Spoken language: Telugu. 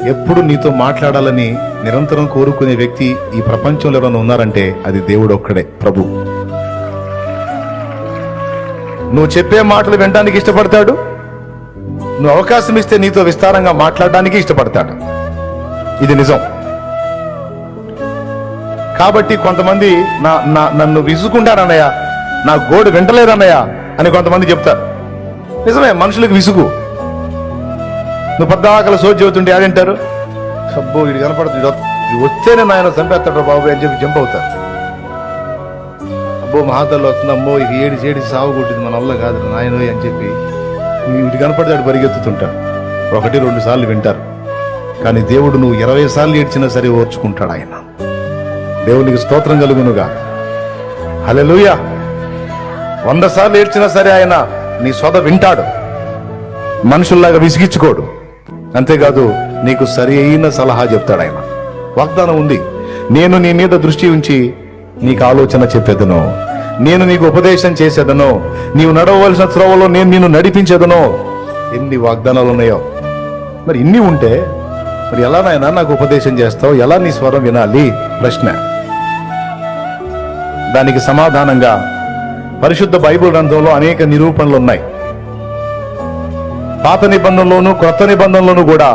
ఎప్పుడు నీతో మాట్లాడాలని నిరంతరం కోరుకునే వ్యక్తి ఈ ప్రపంచంలో ఎవరైనా ఉన్నారంటే అది దేవుడు ఒక్కడే ప్రభు. నువ్వు చెప్పే మాటలు వినడానికి ఇష్టపడతాడు? నువ్వు అవకాశం ఇస్తే నీతో విస్తారంగా మాట్లాడడానికి ఇష్టపడతాడు. ఇది నిజం. కాబట్టి కొంతమంది నా నా నన్ను విసుకుంటారన్నయ్య నా గోడు వింటలేదన్నయ్య అని కొంతమంది చెప్తారు. నిజమే మనుషులకు విసుగు. నువ్వు పద్దాకల సోచి చెబుతుంటే ఆడింటారు? అబ్బో ఇది కనపడుతుంది ఇది వస్తేనే నాయన చంపేస్తాడు బాబు అని చెప్పి జంప్ అవుతారు. అబ్బో మహాతల్లు వస్తుంది అమ్మో ఇది ఏడి చేడి సాగు కొట్టింది మన వల్ల కాదు నాయన అని చెప్పి ఇటు కనపడతాడు పరిగెత్తుతుంటాడు ఒకటి రెండు సార్లు వింటారు. కానీ దేవుడు నువ్వు ఇరవై సార్లు ఏడ్చినా సరే ఓర్చుకుంటాడు ఆయన. దేవునికి స్తోత్రం కలుగునుగా. హలెలూయ వంద సార్లు ఏడ్చినా సరే ఆయన నీ సొద వింటాడు. మనుషుల్లాగా విసిగించుకోడు. అంతేకాదు నీకు సరి అయిన సలహా చెప్తాడు ఆయన. వాగ్దానం ఉంది. నేను నీ మీద దృష్టి ఉంచి నీకు ఆలోచన చెప్పేదను. నేను నీకు ఉపదేశం చేసేదను. నీవు నడవవలసిన త్రోవలో నేను నిన్ను నడిపించేదను. ఎన్ని వాగ్దానాలు ఉన్నాయో. మరి ఇన్ని ఉంటే మరి ఎలా నాయనా నాకు ఉపదేశం చేస్తావు? ఎలా నీ స్వరం వినాలి? ప్రశ్న. దానికి సమాధానంగా పరిశుద్ధ బైబిల్ గ్రంథంలో అనేక నిరూపణలు ఉన్నాయి. పాత నిబంధనలోను క్రొత్త నిబంధనలోను కూడా